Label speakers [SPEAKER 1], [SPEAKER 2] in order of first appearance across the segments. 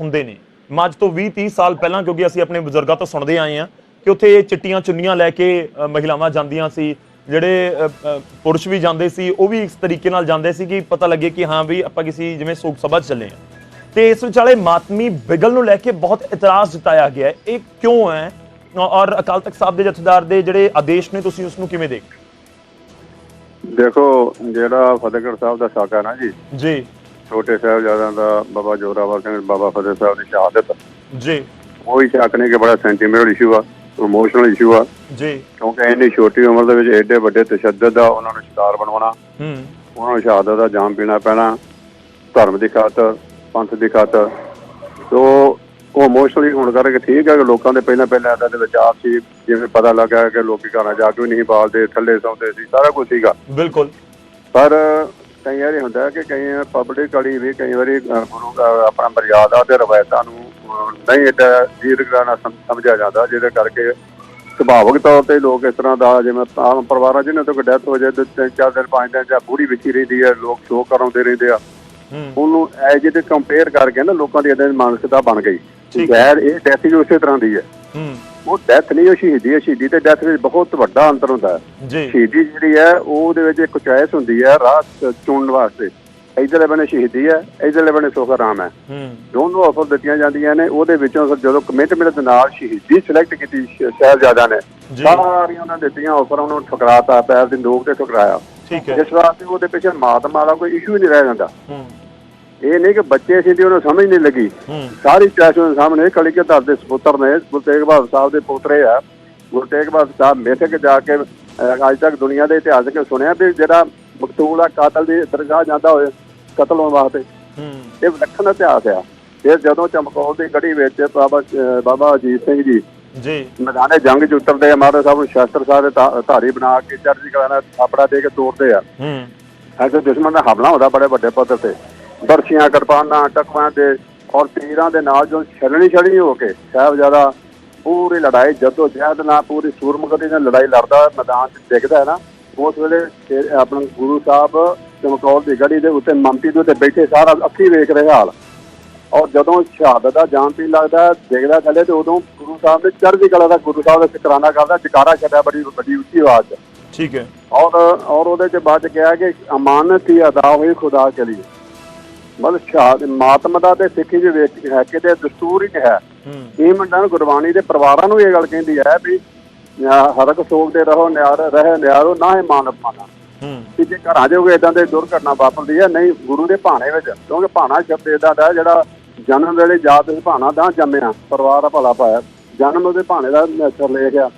[SPEAKER 1] ਹੁੰਦੇ ਨੇ। ਮੈਂ ਅੱਜ ਤੋਂ 20 30 ਸਾਲ ਪਹਿਲਾਂ ਕਿਉਂਕਿ ਅਸੀਂ ਆਪਣੇ ਬਜ਼ੁਰਗਾਂ ਤੋਂ ਸੁਣਦੇ ਆਏ ਹਾਂ ਕਿ ਉੱਥੇ ਚਿੱਟੀਆਂ ਚੁੰਨੀਆਂ ਲੈ ਕੇ ਮਹਿਲਾਵਾਂ ਜਾਂਦੀਆਂ ਸੀ ਜਿਹੜੇ ਪੁਰਸ਼ ਵੀ ਜਾਂਦੇ ਸੀ ਉਹ ਵੀ ਇਸ ਤਰੀਕੇ ਨਾਲ ਜਾਂਦੇ ਸੀ ਕਿ ਪਤਾ ਲੱਗੇ ਕਿ ਹਾਂ ਵੀ ਆਪਾਂ ਕਿਸੇ ਜਿਵੇਂ ਸੋਗ ਸਭਾ ਚੱਲੇ ਹਾਂ। ਤੇ ਇਸ ਵਿਚਾਲੇ ਮਾਤਮੀ ਬਿਗਲ ਨੂੰ ਲੈ ਕੇ ਬਹੁਤ ਇਤਰਾਜ਼ ਜਤਾਇਆ ਗਿਆ ਹੈ। ਇਹ ਕਿਉਂ ਹੈ? ਔਰ ਅਕਾਲ ਤਖਤ ਸਾਹਿਬ ਦੇ ਜਥੇਦਾਰ ਦੇ ਜਿਹੜੇ ਆਦੇਸ਼ ਨੇ ਤੁਸੀਂ ਉਸ ਨੂੰ ਕਿਵੇਂ ਦੇਖ
[SPEAKER 2] ਦੇਖੋ ਜਿਹੜਾ ਫਤਿਹਗੜ੍ਹ ਸਾਹਿਬ ਦਾ ਸਾਕਾ ਨਾ ਜੀ
[SPEAKER 1] ਜੀ।
[SPEAKER 2] ਛੋਟੇ ਸਾਹਿਬਜ਼ਾਦਿਆਂ ਦਾ ਬਾਬਾ ਜੋਰਾਵਰ ਸਿੰਘ ਬਾਬਾ ਫਤਿਹ ਸਾਹਿਬ ਦੀ ਸ਼ਹਾਦਤ।
[SPEAKER 1] ਜੀ।
[SPEAKER 2] ਉਹ ਹੀ ਸ਼ੱਕ ਨਹੀਂ ਕਿ ਬੜਾ ਸੈਂਟੀਮੈਂਟਲ ਇਸ਼ੂ ਆ ਇਮੋਸ਼ਨਲ ਇਸ਼ੂ ਆ।
[SPEAKER 1] ਜੀ।
[SPEAKER 2] ਕਿਉਂਕਿ ਇੰਨੀ ਛੋਟੀ ਉਮਰ ਦੇ ਵਿੱਚ ਐਡੇ ਵੱਡੇ ਤਸ਼ੱਦਦ ਦਾ ਉਹਨਾਂ ਨੂੰ ਸ਼ਿਕਾਰ ਬਣਾਉਣਾ
[SPEAKER 1] ਹੂੰ।
[SPEAKER 2] ਉਹਨਾਂ ਨੂੰ ਸ਼ਹਾਦਤ ਦਾ ਜਾਮ ਪੀਣਾ ਪੈਣਾ ਧਰਮ ਦੀ ਖਾਤਰ ਪੰਥ ਦੀ ਖਾਤਰ। ਸੋ ਉਹ ਇਮੋਸ਼ਨਲੀ ਹੋਣ ਕਰਕੇ ਠੀਕ ਹੈ ਕਿ ਲੋਕਾਂ ਦੇ ਪਹਿਲਾਂ ਪਹਿਲਾਂ ਇਹਨਾਂ ਦੇ ਵਿਚਾਰ ਸੀ ਜਿਵੇਂ ਪਤਾ ਲੱਗਾ ਕਿ ਲੋਕੀ ਘਰਾਂ ਜਾ ਕੇ ਨਹੀਂ ਬਾਲਦੇ ਥੱਲੇ ਸੌਂਦੇ ਸੀ ਸਾਰਾ ਕੁਝ ਸੀਗਾ।
[SPEAKER 1] ਬਿਲਕੁਲ।
[SPEAKER 2] ਪਰ ਕਈ ਵਾਰੀ ਹੁੰਦਾ ਕਿ ਕਈ ਪਬਲਿਕ ਵਾਲੀ ਵੀ ਕਈ ਵਾਰੀ ਗੁਰੂ ਦਾ ਆਪਣਾ ਮਰਿਆਦਾ ਤੇ ਰਵਾਇਤਾਂ ਨੂੰ ਨਹੀਂ ਨਾਲ ਸਮ- ਸਮਝਿਆ ਜਾਂਦਾ ਜਿਹਦੇ ਕਰਕੇ ਸੁਭਾਵਿਕ ਤੌਰ ਤੇ ਲੋਕ ਇਸ ਤਰ੍ਹਾਂ ਦਾ ਜਿਵੇਂ ਆਮ ਪਰਿਵਾਰਾਂ ਜਿਹਨਾਂ ਤੋਂ ਡੈਥ ਹੋ ਜਾਏ ਤੇ ਤਿੰਨ ਚਾਰ ਦਿਨ ਪੰਜ ਦਿਨ ਜਾਂ ਬੁੜੀ ਵਿੱਚ ਹੀ ਰਹਿੰਦੀ ਹੈ ਲੋਕ ਸ਼ੋਕ ਕਰਾਉਂਦੇ ਰਹਿੰਦੇ ਆ। ਉਹਨੂੰ ਐਜ ਤੇ ਕੰਪੇਅਰ ਕਰਕੇ ਨਾ ਲੋਕਾਂ ਦੀ ਇਦਾਂ ਮਾਨਸਿਕਤਾ ਬਣ ਗਈ। ਖੈਰ ਇਹ ਡੈਥ ਹੀ ਉਸੇ ਤਰ੍ਹਾਂ ਦੀ ਹੈ।
[SPEAKER 1] ਹੂੰ।
[SPEAKER 2] ਉਹ ਡੈਥ ਨਹੀਂ ਉਹ ਸ਼ਹੀਦੀ ਹੈ ਸ਼ਹੀਦੀ ਤੇ ਡੈਥ ਵਿੱਚ ਬਹੁਤ ਵੱਡਾ ਅੰਤਰ ਹੁੰਦਾ ਹੈ। ਸ਼ਹੀਦੀ ਜਿਹੜੀ ਹੈ ਉਹਦੇ ਵਿੱਚ ਇੱਕ ਚੁਆਇਸ ਹੁੰਦੀ ਹੈ ਰਾਹ ਚੁਣਨ ਵਾਸਤੇ। ਇਧਰਲੇ ਬੰਨੇ ਸ਼ਹੀਦੀ ਹੈ ਇਧਰਲੇ ਬੰਨੇ ਸੁਖ ਆਰਾਮ ਹੈ। ਦੋਨੋਂ ਆਫਰ ਦਿੱਤੀਆਂ ਜਾਂਦੀਆਂ ਨੇ ਉਹਦੇ ਵਿੱਚੋਂ ਜਦੋਂ ਕਮਿਟਮੈਂਟ ਦੇ ਨਾਲ ਸ਼ਹੀਦੀ ਸਿਲੈਕਟ ਕੀਤੀ ਸ਼- ਸਾਹਿਬਜ਼ਾਦਿਆਂ ਨੇ। ਸਾਰੀਆਂ ਉਹਨਾਂ ਦਿੱਤੀਆਂ ਆਫਰ ਉਹਨੂੰ ਠੁਕਰਾਤਾ ਪੈਰ ਦੀ ਨੋਕ ਤੇ ਠੁਕਰਾਇਆ।
[SPEAKER 1] ਠੀਕ ਹੈ।
[SPEAKER 2] ਜਿਸ ਵਾਸਤੇ ਉਹਦੇ ਪਿੱਛੇ ਮਾਤਮਾ ਦਾ ਕੋਈ ਇਸ਼ੂ ਨਹੀਂ ਰਹਿ ਜਾਂਦਾ। ਇਹ ਨਹੀਂ ਕਿ ਬੱਚੇ ਸੀ ਤੇ ਉਹਨੂੰ ਸਮਝ ਨਹੀਂ ਲੱਗੀ। ਸਾਰੀ ਚੈਸ ਉਹਦੇ ਸਾਹਮਣੇ ਕਲੀ ਕੇ ਧਰ ਦੇ ਸਪੁੱਤਰ ਨੇ ਗੁਰੂ ਤੇਗ ਬਹਾਦਰ ਸਾਹਿਬ ਦੇ ਪੋਤਰੇ ਆ। ਗੁਰੂ ਤੇਗ ਬਹਾਦਰ ਸਾਹਿਬ ਮੇਥਕ ਜਾ ਕੇ ਅੱਜ ਤੱਕ ਦੁਨੀਆ ਦੇ ਇਤਿਹਾਸ ਕੇ ਸੁਣਿਆ ਵੀ ਜਿਹੜਾ ਮਕਤੂਲ ਆ ਕਾਤਲ ਦੀ ਦਰਗਾਹ ਜਾਂਦਾ ਹੋਏ ਕਤਲ ਹੋਣ ਵਾਸਤੇ। ਇਹ ਵਿਲੱਖਣ ਇਤਿਹਾਸ ਆ। ਫਿਰ ਜਦੋਂ ਚਮਕੌਰ ਦੀ ਗੜੀ ਵਿੱਚ ਬਾਬਾ ਬਾਬਾ ਅਜੀਤ ਸਿੰਘ ਜੀ
[SPEAKER 1] ਜੀ।
[SPEAKER 2] ਮੈਦਾਨੇ ਜੰਗ ਚ ਉਤਰਦੇ ਆ ਮਹਾਰਾਜ ਸਾਹਿਬ ਨੂੰ ਸ਼ਸਤਰ ਸਾਹਿਬ ਦੇ ਧਾਰੀ ਬਣਾ ਕੇ ਚੜ੍ਹਦੀ ਕਲਾ ਨਾਲ ਥਾਪੜਾ ਦੇ ਕੇ ਤੋੜਦੇ ਆ।
[SPEAKER 1] ਹੂੰ।
[SPEAKER 2] ਐਸੇ ਦੁਸ਼ਮਣ ਦਾ ਹਮਲਾ ਹੁੰਦਾ ਬੜੇ ਵੱਡੇ ਪੱਧਰ ਤੇ। ਬਰਸ਼ੀਆਂ ਕਿਰਪਾਨਾਂ ਟਕਵਾਂ ਦੇ ਔਰ ਤੀਰਾਂ ਦੇ ਨਾਲ ਜੋ ਛਲਣੀ ਛਲਣੀ ਹੋ ਕੇ ਸਾਹਿਬਜ਼ਾਦਾ ਪੂਰੀ ਲੜਾਈ ਜਦੋਂ ਜਹਿਦ ਨਾਲ ਪੂਰੀ ਸੂਰਮਗਤੀ ਨਾਲ ਲੜਾਈ ਲੜਦਾ ਮੈਦਾਨ 'ਚ ਦਿਖਦਾ ਹੈ ਨਾ ਉਸ ਵੇਲੇ ਆਪਣਾ ਗੁਰੂ ਸਾਹਿਬ ਚਮਕੌਰ ਦੀ ਗੜੀ ਦੇ ਉੱਤੇ ਮੰਪੀ ਦੇ ਉੱਤੇ ਬੈਠੇ ਸਾਰਾ ਅੱਖੀ ਵੇਖ ਰਹੇ ਹਾਲ। ਔਰ ਜਦੋਂ ਸ਼ਹਾਦਤ ਦਾ ਜਾਮ ਪੀਣ ਲੱਗਦਾ ਦੇਖਦਾ ਥੱਲੇ ਤੇ ਉਦੋਂ ਗੁਰੂ ਸਾਹਿਬ ਨੇ ਚੜ੍ਹਦੀ ਕਲਾ ਦਾ ਗੁਰੂ ਸਾਹਿਬ ਦਾ ਸ਼ੁਕਰਾਨਾ ਕਰਦਾ ਜਕਾਰਾ ਛੱਡਿਆ ਬੜੀ ਵੱਡੀ ਉੱਚੀ ਆਵਾਜ਼।
[SPEAKER 1] ਠੀਕ ਹੈ।
[SPEAKER 2] ਔਰ ਔਰ ਉਹਦੇ ਚ ਬਾਅਦ ਕਿਹਾ ਕਿ ਅਮਾਨਤ ਹੀ ਅਦਾ ਹੋਈ ਖੁਦਾ ਕੇ ਲਈ ਮਤਲਬ ਸ਼ਹਾਦ ਮਾਤਮ ਦਾ ਤੇ ਸਿੱਖੀ ਦੇ ਵਿੱਚ ਹੈ ਕਿ ਤੇ ਦਸਤੂਰ ਹੀ ਹੈ। ਇਹ ਮੰਡਨ ਗੁਰਬਾਣੀ ਦੇ ਪਰਿਵਾਰਾਂ ਨੂੰ ਇਹ ਗੱਲ ਕਹਿੰਦੀ ਹੈ ਵੀ ਹਰਕ ਸੋਗ ਦੇ ਰਹੋ ਨਿਆਰ ਰਹੇ ਨਿਆਰੋ ਨਾ ਹੀ ਮਾਨਾ
[SPEAKER 1] ਹੂੰ।
[SPEAKER 2] ਕਿ ਜੇ ਘਰਾਂ ਜੋ ਇਦਾਂ ਦੇ ਦੁਰਘਟਨਾ ਵਾਪਰਦੀ ਹੈ ਨਹੀਂ ਗੁਰੂ ਦੇ ਭਾਣੇ ਵਿੱਚ। ਕਿਉਂਕਿ ਭਾਣਾ ਸ਼ਬਦ ਦਾ ਹੈ ਜਿਹੜਾ ਜਨਮ ਵੇਲੇ ਜਾਤ ਦੇ ਭਾਣਾ ਦਾ ਜੰਮਿਆ ਪਰਿਵਾਰ ਦਾ ਭਲਾ ਪਾਇਆ। ਜਨਮ ਉਹਦੇ ਭਾਣੇ ਦਾ ਨਸਰ ਲੈ ਗਿਆ।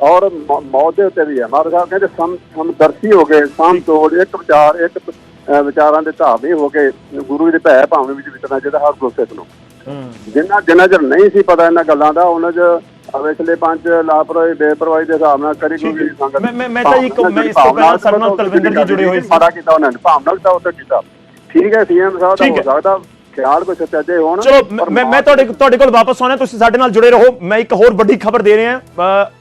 [SPEAKER 2] ਔਰ ਮੌਤ ਦੇ ਉੱਤੇ ਵੀ ਹੈ। ਮਹਾਰਾਜ ਸਾਹਿਬ ਕਹਿੰਦੇ ਸਮ ਸਮਦਰਸ਼ੀ ਹੋ ਗਏ ਸਮ ਤੋੜ ਇੱਕ ਵਿਚਾਰ ਇੱਕ ਵਿਚਾਰਾਂ ਦੇ ਧਾਰਨੀ ਹੋ ਕੇ ਗੁਰੂ ਦੇ ਭੈ ਭਾਵੇਂ ਵਿੱਚ ਵਿਤਰਨਾ ਚਾਹੀਦਾ ਹਰ ਗੁਰਸਿੱਖ ਨੂੰ। ਜਿੰਨਾ ਜਿੰਨਾ ਚਿਰ ਨਹੀਂ ਸੀ ਪਤਾ ਇਹਨਾਂ ਗੱਲਾਂ ਦਾ ਉਹਨਾਂ 'ਚ ਅਵੇਸਲੇ ਪੰਜ ਲਾਪਰਵਾਹੀ ਬੇਪਰਵਾਹੀ ਦੇ ਹਿਸਾਬ ਨਾਲ ਕਰੀ ਕੋਈ ਸੰਗਤ।
[SPEAKER 1] ਮੈਂ- ਮੈਂ- ਤਾਂ ਇੱਕ- ਮੈਂ ਇਸ ਤੋਂ ਪਹਿਲਾਂ ਸਾਡੇ ਨਾਲ ਤਲਵਿੰਦਰ ਜੀ ਜੁੜੇ ਹੋਏ ਸੀ।
[SPEAKER 2] ਮਾੜਾ ਕੀਤਾ ਉਹਨਾਂ ਨੇ ਭਾਵਨਾ ਦਾ ਉੱਤੇ ਕੀਤਾ। ਠੀਕ ਹੈ ਸੀਐਮ ਸਾਹਿਬ ਦਾ ਹੋ। ਸਕਦਾ ਖਿਆਲ ਕੋਈ ਸੱਚੇ ਹੋਣ
[SPEAKER 1] ਚਲੋ ਮੈਂ ਮੈਂ ਤੁਹਾਡੇ ਤੁਹਾਡੇ ਕੋਲ ਵਾਪਸ ਆਉਣਾ ਤੁਸੀਂ ਸਾਡੇ ਨਾਲ ਜੁੜੇ ਰਹੋ। ਮੈਂ ਇੱਕ ਹੋਰ ਵੱਡੀ ਖਬਰ ਦੇ ਰਿਹਾ।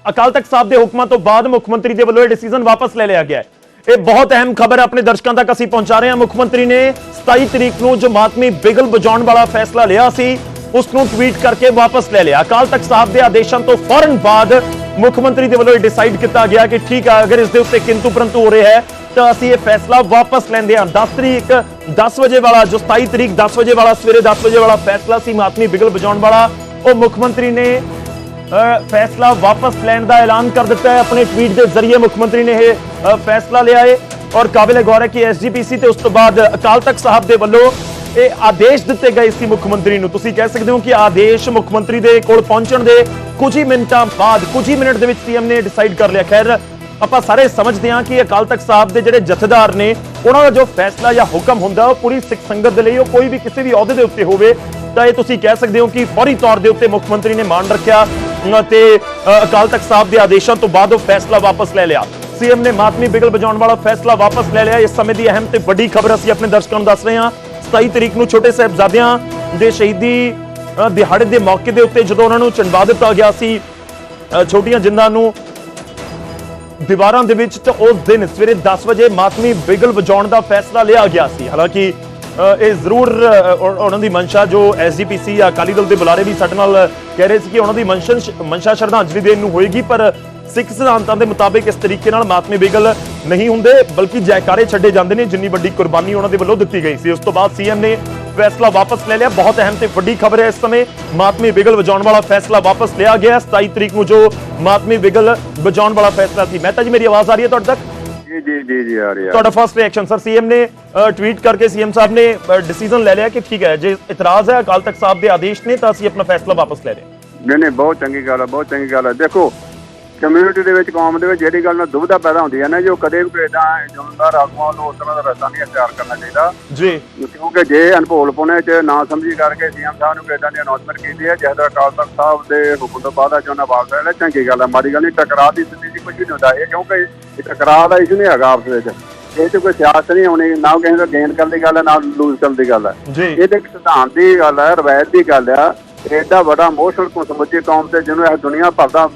[SPEAKER 1] ਅਕਾਲ ਤਖਤ ਸਾਹਿਬ ਦੇ ਹੁਕਮਾਂ ਤੋਂ ਬਾਅਦ ਮੁੱਖ ਮੰਤਰੀ ਦੇ ਵੱਲੋਂ ਇਹ ਡਿਸੀਜਨ ਵਾਪਸ ਲੈ ਲਿਆ ਗਿਆ ਹੈ। ਇਹ ਬਹੁਤ ਅਹਿਮ ਖਬਰ ਆਪਣੇ ਦਰਸ਼ਕਾਂ ਤੱਕ ਅਸੀਂ ਪਹੁੰਚਾ ਰਹੇ ਹਾਂ। ਮੁੱਖ ਮੰਤਰੀ ਨੇ 27 ਤਰੀਕ ਨੂੰ ਜੋ ਮਾਤਮੀ ਬਿਗਲ ਵਜਾਉਣ ਵਾਲਾ ਫੈਸਲਾ ਲਿਆ ਸੀ। ਉਸ ਨੂੰ ਟਵੀਟ ਕਰਕੇ ਵਾਪਸ ਲੈ ਲਿਆ। ਅਕਾਲ ਤਖਤ ਸਾਹਿਬ ਦੇ ਆਦੇਸ਼ਾਂ ਤੋਂ ਫੌਰਨ ਬਾਅਦ ਮੁੱਖ ਮੰਤਰੀ ਦੇ ਵੱਲੋਂ ਇਹ ਡਿਸਾਈਡ ਕੀਤਾ ਗਿਆ ਕਿ ਠੀਕ ਆ, ਅਗਰ ਇਸ ਦੇ ਉੱਤੇ ਕਿੰਤੂ ਪਰੰਤੂ ਹੋ ਰਿਹਾ ਹੈ, ਤਾਂ ਅਸੀਂ ਇਹ ਫੈਸਲਾ ਵਾਪਸ ਲੈਂਦੇ ਹਾਂ। 10 ਤਰੀਕ 10 ਵਜੇ ਵਾਲਾ, ਜੋ 27 ਤਰੀਕ 10 ਵਜੇ ਵਾਲਾ, ਸਵੇਰੇ 10 ਵਜੇ ਵਾਲਾ ਫੈਸਲਾ ਸੀ ਮਾਤਮੀ ਬਿਗਲ ਵਜਾਉਣ ਵਾਲਾ, ਉਹ ਮੁੱਖ ਮੰਤਰੀ ਨੇ ਫੈਸਲਾ ਵਾਪਸ ਲੈਣ ਦਾ ਐਲਾਨ ਕਰ ਦਿੱਤਾ ਹੈ। ਆਪਣੇ ਟਵੀਟ ਦੇ ਜ਼ਰੀਏ ਮੁੱਖ ਮੰਤਰੀ ਨੇ ਇਹ ਫੈਸਲਾ ਲਿਆ ਹੈ। ਔਰ ਕਾਬਿਲ ਗੌਰ ਹੈ ਕਿ ਐਸਜੀਪੀਸੀ ਤੇ ਉਸ ਤੋਂ ਬਾਅਦ ਅਕਾਲ ਤਖਤ ਸਾਹਿਬ ਦੇ ਵੱਲੋਂ ਇਹ ਆਦੇਸ਼ ਦਿੱਤੇ ਗਏ ਸੀ ਮੁੱਖ ਮੰਤਰੀ ਨੂੰ। ਤੁਸੀਂ ਕਹਿ ਸਕਦੇ ਹੋ ਕਿ ਆਦੇਸ਼ ਮੁੱਖ ਮੰਤਰੀ ਦੇ ਕੋਲ ਪਹੁੰਚਣ ਦੇ ਕੁਝ ਹੀ ਮਿੰਟਾਂ ਬਾਅਦ, ਕੁਝ ਹੀ ਮਿੰਟ ਦੇ ਵਿੱਚ ਸੀਐਮ ਨੇ ਡਿਸਾਈਡ ਕਰ ਲਿਆ। ਖੈਰ, ਆਪਾਂ ਸਾਰੇ ਸਮਝਦੇ ਹਾਂ ਕਿ ਅਕਾਲ ਤਖਤ ਸਾਹਿਬ ਦੇ ਜਿਹੜੇ ਜਥੇਦਾਰ ਨੇ, ਉਹਨਾਂ ਦਾ ਜੋ ਫੈਸਲਾ ਜਾਂ ਹੁਕਮ ਹੁੰਦਾ, ਉਹ ਪੂਰੀ ਸਿੱਖ ਸੰਗਤ ਦੇ ਲਈ, ਉਹ ਕੋਈ ਵੀ ਕਿਸੇ ਵੀ ਅਹੁਦੇ ਦੇ ਉੱਤੇ ਹੋਵੇ, ਤਾਂ ਇਹ ਤੁਸੀਂ ਕਹਿ ਸਕਦੇ ਹੋ ਕਿ ਫੌਰੀ ਤੌਰ ਦੇ ਉੱਤੇ ਮੁੱਖ ਮੰਤਰੀ ਨੇ ਮਾਨ ਰੱਖਿਆ। ਤੇ ਅਕਾਲ ਤਖਤ ਸਾਹਿਬ ਦੇ ਆਦੇਸ਼ਾਂ ਤੋਂ ਬਾਅਦ ਉਹ ਫੈਸਲਾ ਵਾਪਸ ਲੈ ਲਿਆ। ਸੀਐਮ ਨੇ ਮਾਤਮੀ ਬਿਗਲ ਵਜਾਉਣ ਵਾਲਾ ਫੈਸਲਾ ਵਾਪਸ ਲੈ ਲਿਆ। ਇਸ ਸਮੇਂ ਦੀ ਅਹਿਮ ਤੇ ਵੱਡੀ ਖਬਰ ਅਸੀਂ ਆਪਣੇ ਦਰਸ਼ਕਾਂ ਨੂੰ ਦੱਸ ਰਹੇ ਹਾਂ। 27 ਤਰੀਕ ਨੂੰ ਛੋਟੇ ਸਾਹਿਬਜ਼ਾਦਿਆਂ ਦੇ ਸ਼ਹੀਦੀ ਦਿਹਾੜੇ ਦੇ ਮੌਕੇ ਦੇ ਉੱਤੇ ਜਦੋਂ ਉਹਨਾਂ ਨੂੰ ਚਿਣਵਾ ਦਿੱਤਾ ਗਿਆ ਸੀ ਛੋਟੀਆਂ ਜਿੰਦਾਂ ਨੂੰ ਦੀਵਾਰਾਂ ਦੇ ਵਿੱਚ ਤਾਂ ਉਸ ਦਿਨ ਸਵੇਰੇ 10 ਵਜੇ ਮਾਤਮੀ ਬਿਗਲ ਵਜਾਉਣ ਦਾ ਫੈਸਲਾ ਲਿਆ ਗਿਆ ਸੀ। ਹਾਲਾਂਕਿ ਇਹ ਜ਼ਰੂਰ ਉਹਨਾਂ ਦੀ ਮਨਸ਼ਾ ਜੋ ਐਸਜੀਪੀਸੀ ਜਾਂ ਅਕਾਲੀ ਦਲ ਦੇ ਬੁਲਾਰੇ ਵੀ ਸਾਡੇ ਨਾਲ ਕਹਿ ਰਹੇ ਸੀ ਕਿ ਉਹਨਾਂ ਦੀ ਮਨਸ਼ਨ ਮਨਸ਼ਾ ਸ਼ਰਧਾਂਜਲੀ ਦੇਣ ਨੂੰ ਹੋਏਗੀ, ਪਰ ਸਿੱਖ ਸਿਧਾਂਤਾਂ ਦੇ ਮੁਤਾਬਿਕ ਇਸ ਤਰੀਕੇ ਨਾਲ ਮਾਤਮੇ ਬੇਗਲ ਨਹੀਂ ਹੁੰਦੇ, ਬਲਕਿ ਜੈਕਾਰੇ ਛੱਡੇ ਜਾਂਦੇ ਨੇ, ਜਿੰਨੀ ਵੱਡੀ ਕੁਰਬਾਨੀ ਉਹਨਾਂ ਦੇ ਵੱਲੋਂ ਦਿੱਤੀ ਗਈ ਸੀ। ਉਸ ਤੋਂ ਬਾਅਦ ਸੀਐਮ ਨੇ ਫੈਸਲਾ ਵਾਪਸ ਲੈ ਲਿਆ। ਬਹੁਤ ਅਹਿਮ ਤੇ ਵੱਡੀ ਖਬਰ ਹੈ ਇਸ ਸਮੇਂ ਮਾਤਮੇ ਬਿਗਲ ਵਜਾਉਣ ਵਾਲਾ ਫੈਸਲਾ ਵਾਪਸ ਲਿਆ ਗਿਆ। ਹੈ। 27 ਤਰੀਕ ਨੂੰ ਜੋ ਮਾਤਮੇ ਬਿਗਲ ਵਜਾਉਣ ਵਾਲਾ ਫੈਸਲਾ ਸੀ। ਮਹਿਤਾ ਜੀ, ਮੇਰੀ ਆਵਾਜ਼ ਆ ਰਹੀ ਹੈ ਤੁਹਾਡੇ ਤੱਕ?
[SPEAKER 2] ਜੀ ਜੀ ਜੀ ਜੀ ਆ ਰਹੀ।
[SPEAKER 1] ਤੁਹਾਡਾ ਫਰਸਟ ਰਿਐਕਸ਼ਨ ਸਰ ਸੀਐਮ ਨੇ ਟਵੀਟ ਕਰਕੇ ਸੀਐਮ ਸਾਹਿਬ ਨੇ ਡਿਸੀਜਨ ਲੈ ਲਿਆ ਕਿ ਠੀਕ ਹੈ ਜੇ ਇਤਰਾਜ਼ ਹੈ ਅਕਾਲ ਤਖਤ ਸਾਹਿਬ ਦੇ ਆਦੇਸ਼ ਨੇ ਤਾਂ ਅਸੀਂ ਆਪਣਾ ਫੈਸਲਾ ਵਾਪਸ ਲੈ ਰਹੇ
[SPEAKER 2] ਨਹੀਂ ਨਹੀਂ ਬਹੁਤ ਚੰਗੀ ਗੱਲ ਹੈ ਬਹੁਤ ਚੰਗੀ ਗੱਲ ਹੈ ਦੇਖੋ ਕਮਿਊਨਿਟੀ ਦੇ ਵਿੱਚ ਕੌਮ ਦੇ ਵਿੱਚ ਜਿਹੜੀ ਗੱਲ ਨਾਲ ਦੁਬਿਧਾ ਪੈਦਾ ਹੁੰਦੀ ਹੈ ਨਾ ਜੋ ਕਦੇ ਵੀ ਇਦਾਂ ਜ਼ਿੰਮੇਦਾਰ ਆਗੂਆਂ ਨੂੰ ਉਸ ਤਰ੍ਹਾਂ ਦਾ ਰਸਤਾ ਨਹੀਂ ਅਖਤਿਆਰ ਕਰਨਾ ਚਾਹੀਦਾ।
[SPEAKER 1] ਜੀ।
[SPEAKER 2] ਕਿਉਂਕਿ ਜੇ ਅਨਭੋਲ ਪੁਣੇ ਚ ਨਾ ਸਮਝੀ ਕਰਕੇ ਸੀਐਮ ਸਾਹਿਬ ਨੂੰ ਇਦਾਂ ਦੀ ਅਨਾਉਂਸਮੈਂਟ ਕੀਤੀ ਹੈ ਤਰ੍ਹਾਂ ਅਕਾਲ ਤਖਤ ਸਾਹਿਬ ਦੇ ਹੁਕਮ ਤੋਂ ਬਾਅਦ ਅੱਜ ਉਹਨਾਂ ਵਾਪਸ ਆਇਆ ਚੰਗੀ ਗੱਲ ਹੈ ਮਾੜੀ ਗੱਲ ਨਹੀਂ ਟਕਰਾਅ ਦੀ ਸਥਿਤੀ ਕੁਝ ਨਹੀਂ ਹੁੰਦਾ। ਇਹ ਕਿਉਂਕਿ ਟਕਰਾਅ ਦਾ ਇਸ਼ੂ ਨਹੀਂ ਹੈਗਾ ਆਪਸ ਵਿੱਚ। ਇਹ 'ਚ ਕੋਈ ਸਿਆਸਤ ਨਹੀਂ ਹੋਣੀ ਨਾ ਕਿਸੇ ਦਾ ਗੇਨ ਕਰਨ ਦੀ ਗੱਲ ਹੈ ਨਾ ਲੂਜ਼ ਕਰਨ ਦੀ ਗੱਲ ਹੈ। ਇਹ ਤਾਂ ਇੱਕ ਸਿਧਾਂਤ ਦੀ ਗੱਲ ਹੈ ਰਵਾਇਤ ਦੀ ਗੱਲ ਆ ਐਡਾ ਵੱਡਾ ਇਮੋਸ਼ਨਲ ਕੋ ਸਮੁੱਚੀ ਕੌਮ ਤੇ ਜਿਹਨੂੰ ਇਹ ਦੁਨੀਆ ਭਰ ਦਾ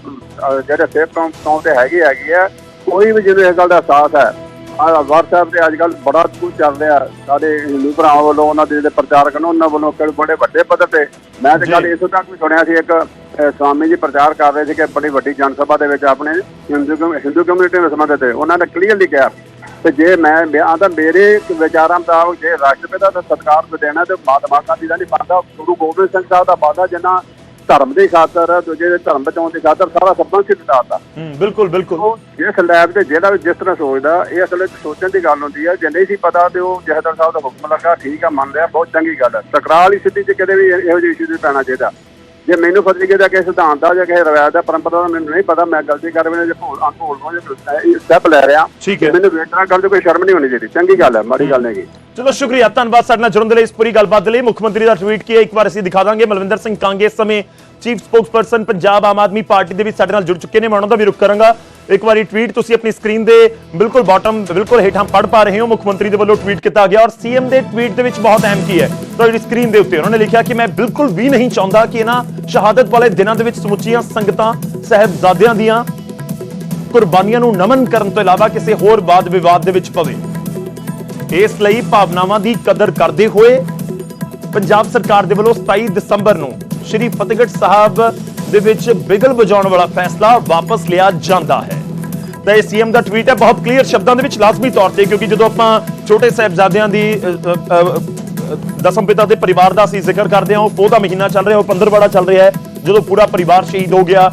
[SPEAKER 2] ਜਿਹੜੇ ਸਿੱਖ ਕੌਮ ਕੌਮ ਤੇ ਹੈਗੀ ਹੈਗੀ ਆ ਕੋਈ ਵੀ ਜਿਹਨੂੰ ਇਸ ਗੱਲ ਦਾ ਅਹਿਸਾਸ ਹੈ। ਆ WhatsApp ਤੇ ਅੱਜ ਕੱਲ ਬੜਾ ਕੁਝ ਚੱਲ ਰਿਹਾ ਸਾਡੇ ਹਿੰਦੂ ਭਰਾਵਾਂ ਵੱਲੋਂ ਉਹਨਾਂ ਦੇ ਜਿਹੜੇ ਪ੍ਰਚਾਰਕ ਨੇ ਉਹਨਾਂ ਵੱਲੋਂ ਬੜੇ ਵੱਡੇ ਪੱਧਰ ਤੇ। ਮੈਂ ਤੇ
[SPEAKER 1] ਜੀ।
[SPEAKER 2] ਇਥੋਂ ਤੱਕ ਵੀ ਸੁਣਿਆ ਸੀ ਇੱਕ ਸਵਾਮੀ ਜੀ ਪ੍ਰਚਾਰ ਕਰ ਰਹੇ ਸੀ ਕਿ ਬੜੀ ਵੱਡੀ ਜਨਸਭਾ ਦੇ ਵਿੱਚ ਆਪਣੇ ਹਿੰਦੂ ਹਿੰਦੂ ਕਮਿਊਨਿਟੀ ਨੂੰ ਸੰਬੰਧਿਤ ਉਹਨਾਂ ਨੇ ਕਲੀਅਰਲੀ ਕਿਹਾ ਤੇ ਜੇ ਮੈਂ ਬਿਆਨ ਤਾਂ ਮੇਰੇ ਵਿਚਾਰਾਂ ਮੁਤਾਬਕ ਜੇ ਰਾਸ਼ਟਰਪਤੀ ਦਾ ਸਤਿਕਾਰ ਤੋਂ ਦੇਣਾ ਤੇ ਮਹਾਤਮਾ ਗਾਂਧੀ ਦਾ ਨਹੀਂ ਬਣਦਾ ਗੁਰੂ ਗੋਬਿੰਦ ਸਿੰਘ ਸਾਹਿਬ ਦਾ ਬਣਦਾ ਜਿੰਨਾ ਧਰਮ ਦੀ ਖਾਤਰ ਦੂਜੇ ਦੇ ਧਰਮ ਬਚਾਉਣ ਦੀ ਖਾਤਰ ਸਾਰਾ ਸਰਪੰਚ ਹੀ ਦਿੱਤਾ
[SPEAKER 1] ਹੂੰ ਬਿਲਕੁਲ ਬਿਲਕੁਲ।
[SPEAKER 2] ਜਿਸ ਲੈਬ ਤੇ ਜਿਹੜਾ ਵੀ ਜਿਸ ਤਰ੍ਹਾਂ ਸੋਚਦਾ ਇਹ ਅਸਲ ਵਿੱਚ ਸੋਚਣ ਦੀ ਗੱਲ ਹੁੰਦੀ ਹੈ ਜੇ ਨਹੀਂ ਸੀ ਪਤਾ ਤੇ ਉਹ ਜਹਦਰ ਸਾਹਿਬ ਦਾ ਹੁਕਮ ਲੱਗਾ ਠੀਕ ਆ ਮੰਨ ਲਿਆ ਬਹੁਤ ਚੰਗੀ ਗੱਲ ਹੈ। ਟਕਰਾਅ ਵਾਲੀ ਸਥਿਤੀ 'ਚ ਕਦੇ ਵੀ ਇਹੋ ਜਿਹੇ ਇਸ਼ੂ ਨਹੀਂ ਪੈਣਾ ਚਾਹੀਦਾ। ਜੇ ਮੈਨੂੰ ਫਤਰੀ ਦਾ ਕਿਸੇ ਸਿਧਾਂਤ ਦਾ ਜਾਂ ਕਿਸੇ ਰਵਾਇਤ ਦਾ ਪਰੰਪਰਾ ਦਾ ਮੈਨੂੰ ਨਹੀਂ ਪਤਾ ਮੈਂ ਗਲਤੀ ਕਰ ਬੈਠਾ ਜੇ ਭੁੱਲ ਅਨਭੁੱਲ ਹੋ ਜੇ ਸਟੈਪ ਲੈ ਰਿਹਾ। ਮੈਨੂੰ ਵੇਟਣਾ ਗੱਲ ਤੇ ਕੋਈ ਸ਼ਰਮ ਨਹੀਂ ਹੋਣੀ ਚਾਹੀਦੀ। ਚੰਗੀ ਗੱਲ ਹੈ ਮਾੜੀ ਗੱਲ ਨਹੀਂ ਗੀ
[SPEAKER 1] ਚਲੋ, ਸ਼ੁਕਰੀਆ ਧੰਨਵਾਦ ਸਾਡੇ ਨਾਲ ਜੁੜਨ ਦੇ ਲਈ ਇਸ ਪੂਰੀ ਗੱਲਬਾਤ ਦੇ ਲਈ। ਮੁੱਖ ਮੰਤਰੀ ਦਾ ਟਵੀਟ ਕੀ ਹੈ? ਇੱਕ ਵਾਰ ਅਸੀਂ ਦਿਖਾ ਦਾਂਗੇ। ਮਲਵਿੰਦਰ ਸਿੰਘ ਕਾਂਗੇ ਇਸ ਸਮੇਂ chief spokesperson Punjab Aam Aadmi Party ਦੇ ਵਿੱਚ ਸਾਡੇ ਨਾਲ ਜੁੜ ਚੁੱਕੇ ਨੇ। ਮੈਂ ਉਹਨਾਂ ਦਾ ਵੀ ਰੁਖ ਕਰਾਂਗਾ। ਇੱਕ ਵਾਰੀ ਟਵੀਟ ਤੁਸੀਂ ਆਪਣੀ ਸਕਰੀਨ ਦੇ ਬਿਲਕੁਲ ਬਾਟਮ ਬਿਲਕੁਲ ਹੇਠਾਂ ਪੜ ਪਾ ਰਹੇ ਹੋ। ਮੁੱਖ ਮੰਤਰੀ ਦੇ ਵੱਲੋਂ ਟਵੀਟ ਕੀਤਾ ਗਿਆ ਔਰ ਸੀਐਮ ਦੇ ਟਵੀਟ ਦੇ ਵਿੱਚ ਬਹੁਤ ਅਹਿਮ ਕੀ ਹੈ? ਤੁਹਾਡੀ ਸਕਰੀਨ ਦੇ ਉੱਤੇ ਉਹਨਾਂ ਨੇ ਲਿਖਿਆ ਕਿ ਮੈਂ ਬਿਲਕੁਲ ਵੀ ਨਹੀਂ ਚਾਹੁੰਦਾ ਕਿ ਇਹਨਾਂ ਸ਼ਹਾਦਤ ਵਾਲੇ ਦਿਨਾਂ ਦੇ ਵਿੱਚ ਸਮੁੱਚੀਆਂ ਸੰਗਤਾਂ, ਸਹਿਬਜ਼ਾਦਿਆਂ ਦੀਆਂ ਕੁਰਬਾਨੀਆਂ ਨੂੰ ਨਮਨ ਕਰਨ ਤੋਂ ਇਲਾਵਾ ਕਿਸੇ ਹੋਰ ਵਾਦ ਵਿਵਾਦ ਦੇ ਵਿੱਚ ਪਵੇ। ਇਸ ਲਈ ਭਾਵਨਾਵਾਂ ਦੀ ਕਦਰ ਕਰਦੇ ਹੋਏ ਪੰਜਾਬ ਸਰਕਾਰ ਦੇ ਵੱਲੋਂ 27 ਦਸੰਬਰ ਨੂੰ ਸ਼੍ਰੀ ਫਤਿਹਗੜ੍ਹ ਸਾਹਿਬ ਦੇ ਵਿੱਚ ਬਿਗਲ ਵਜਾਉਣ ਵਾਲਾ ਫੈਸਲਾ ਵਾਪਸ ਲਿਆ ਜਾਂਦਾ ਹੈ। ਤਾਂ ਇਹ ਸੀਐਮ ਦਾ ਟਵੀਟ ਹੈ, ਬਹੁਤ ਕਲੀਅਰ ਸ਼ਬਦਾਂ ਦੇ ਵਿੱਚ ਲਾਜ਼ਮੀ ਤੌਰ ਤੇ, ਕਿਉਂਕਿ ਜਦੋਂ ਆਪਾਂ ਛੋਟੇ ਸਾਹਿਬਜ਼ਾਦਿਆਂ ਦੀ ਦਸਮ ਪਿਤਾ ਦੇ ਪਰਿਵਾਰ ਦਾ ਅਸੀਂ ਜ਼ਿਕਰ ਕਰਦੇ ਹਾਂ, ਉਹ ਪੋਹ ਦਾ ਮਹੀਨਾ ਚੱਲ ਰਿਹਾ, ਉਹ ਪੰਦਰਵਾੜਾ ਚੱਲ ਰਿਹਾ ਹੈ, ਜਦੋਂ ਪੂਰਾ ਪਰਿਵਾਰ ਸ਼ਹੀਦ ਹੋ ਗਿਆ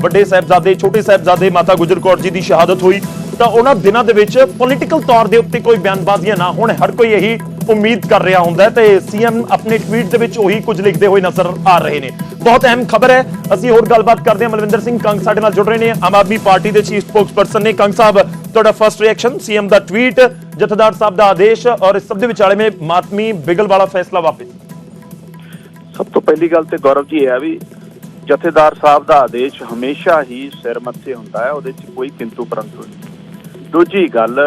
[SPEAKER 1] ਵੱਡੇ ਸਾਹਿਬਜ਼ਾਦੇ, ਛੋਟੇ ਸਾਹਿਬਜ਼ਾਦੇ ਮਾਤਾ ਗੁਜਰ ਕੌਰ ਜੀ ਦੀ ਸ਼ਹਾਦਤ ਹੋਈ ਤਾਂ ਉਹਨਾਂ ਦਿਨਾਂ ਦੇ ਵਿੱਚ ਪੋਲੀਟੀਕਲ ਤੌਰ ਦੇ ਉੱਤੇ ਕੋਈ ਬਿਆਨਬਾਜ਼ੀਆਂ ਨਾ ਹੋਣ। ਹਰ ਕੋਈ ਇਹੀ ਉਮੀਦ ਕਰ ਰਿਹਾ ਹੁੰਦਾ ਤੇ ਸੀਐਮ ਆਪਣੇ ਟਵੀਟ ਦੇ ਵਿੱਚ ਉਹੀ ਕੁਝ ਲਿਖਦੇ ਹੋਏ ਨਜ਼ਰ ਆ ਰਹੇ ਨੇ। ਬਹੁਤ ਅਹਿਮ ਖਬਰ ਹੈ। ਅਸੀਂ ਹੋਰ ਗੱਲਬਾਤ ਕਰਦੇ ਹਾਂ। ਮਲਵਿੰਦਰ ਸਿੰਘ ਕੰਗ ਸਾਡੇ ਨਾਲ ਜੁੜ ਰਹੇ ਨੇ। ਆਮ ਆਦਮੀ ਪਾਰਟੀ ਦੇ ਚੀਫ ਸਪੋਕਸਪਰਸਨ ਨੇ ਕੰਗ ਸਾਹਿਬ, ਤੁਹਾਡਾ ਫਰਸਟ ਰਿਐਕਸ਼ਨ ਸੀਐਮ ਦਾ ਟਵੀਟ ਜਥੇਦਾਰ ਸਾਹਿਬ ਦਾ ਆਦੇਸ਼ ਔਰ ਇਸ ਸਭ ਦੇ ਵਿਚਾਲੇ ਮੇ ਮਾਤਮੀ ਬਿਗਲ ਵਾਲਾ ਫੈਸਲਾ ਵਾਪਸ।
[SPEAKER 3] ਸਭ ਤੋਂ ਪਹਿਲੀ ਗੱਲ ਤੇ ਗੌਰਵ ਜੀ ਇਹ ਹੈ ਵੀ ਜਥੇਦਾਰ ਸਾਹਿਬ ਦਾ ਆਦੇਸ਼ ਹਮੇਸ਼ਾ ਹੀ ਸਿਰ ਮੱਥੇ ਹੁੰਦਾ ਹੈ। ਉਹਦੇ 'ਚ ਕੋਈ ਕਿੰਤੂ ਪਰੰਤੂ ਨਹੀਂ। ਦੂਜੀ ਗੱਲ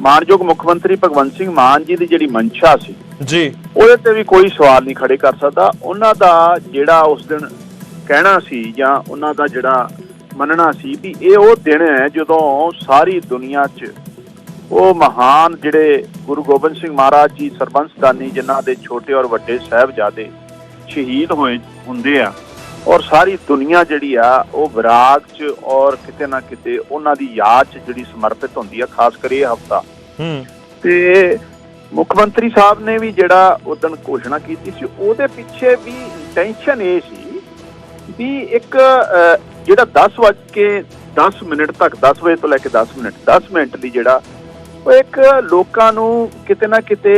[SPEAKER 3] ਮਾਨਯੋਗ ਮੁੱਖ ਮੰਤਰੀ ਭਗਵੰਤ ਸਿੰਘ ਮਾਨ ਜੀ ਦੀ ਜਿਹੜੀ ਮਨਸ਼ਾ ਸੀ
[SPEAKER 1] ਜੀ।
[SPEAKER 3] ਉਹਦੇ ਤੇ ਵੀ ਕੋਈ ਸਵਾਲ ਨਹੀਂ ਖੜੇ ਕਰ ਸਕਦਾ। ਉਹਨਾਂ ਦਾ ਜਿਹੜਾ ਉਸ ਦਿਨ ਕਹਿਣਾ ਸੀ ਜਾਂ ਉਹਨਾਂ ਦਾ ਜਿਹੜਾ ਮੰਨਣਾ ਸੀ ਵੀ ਇਹ ਉਹ ਦਿਨ ਹੈ ਜਦੋਂ ਸਾਰੀ ਦੁਨੀਆ 'ਚ ਉਹ ਮਹਾਨ ਜਿਹੜੇ ਗੁਰੂ ਗੋਬਿੰਦ ਸਿੰਘ ਮਹਾਰਾਜ ਜੀ ਸਰਬੰਸਦਾਨੀ ਜਿਨ੍ਹਾਂ ਦੇ ਛੋਟੇ ਔਰ ਵੱਡੇ ਸਾਹਿਬਜ਼ਾਦੇ ਸ਼ਹੀਦ ਹੋਏ ਹੁੰਦੇ ਆ ਔਰ ਸਾਰੀ ਦੁਨੀਆ ਜਿਹੜੀ ਆ ਉਹ ਵਿਰਾਗ 'ਚ ਔਰ ਕਿਤੇ ਨਾ ਕਿਤੇ ਉਹਨਾਂ ਦੀ ਯਾਦ 'ਚ ਜਿਹੜੀ ਸਮਰਪਿਤ ਹੁੰਦੀ ਆ ਖਾਸ ਕਰ ਇਹ ਹਫਤਾ।
[SPEAKER 1] ਹੂੰ।
[SPEAKER 3] ਤੇ ਮੁੱਖ ਮੰਤਰੀ ਸਾਹਿਬ ਨੇ ਵੀ ਜਿਹੜਾ ਉਦੋਂ ਘੋਸ਼ਣਾ ਕੀਤੀ ਸੀ ਉਹਦੇ ਪਿੱਛੇ ਵੀ ਇੰਟੈਂਸ਼ਨ ਇਹ ਸੀ ਵੀ ਇੱਕ ਜਿਹੜਾ 10 ਵਜੇ ਕੇ 10 ਮਿੰਟ ਤੱਕ 10 ਵਜੇ ਤੋਂ ਲੈ ਕੇ 10 ਮਿੰਟ 10 ਮਿੰਟ ਲਈ ਜਿਹੜਾ ਉਹ ਇੱਕ ਲੋਕਾਂ ਨੂੰ ਕਿਤੇ ਨਾ ਕਿਤੇ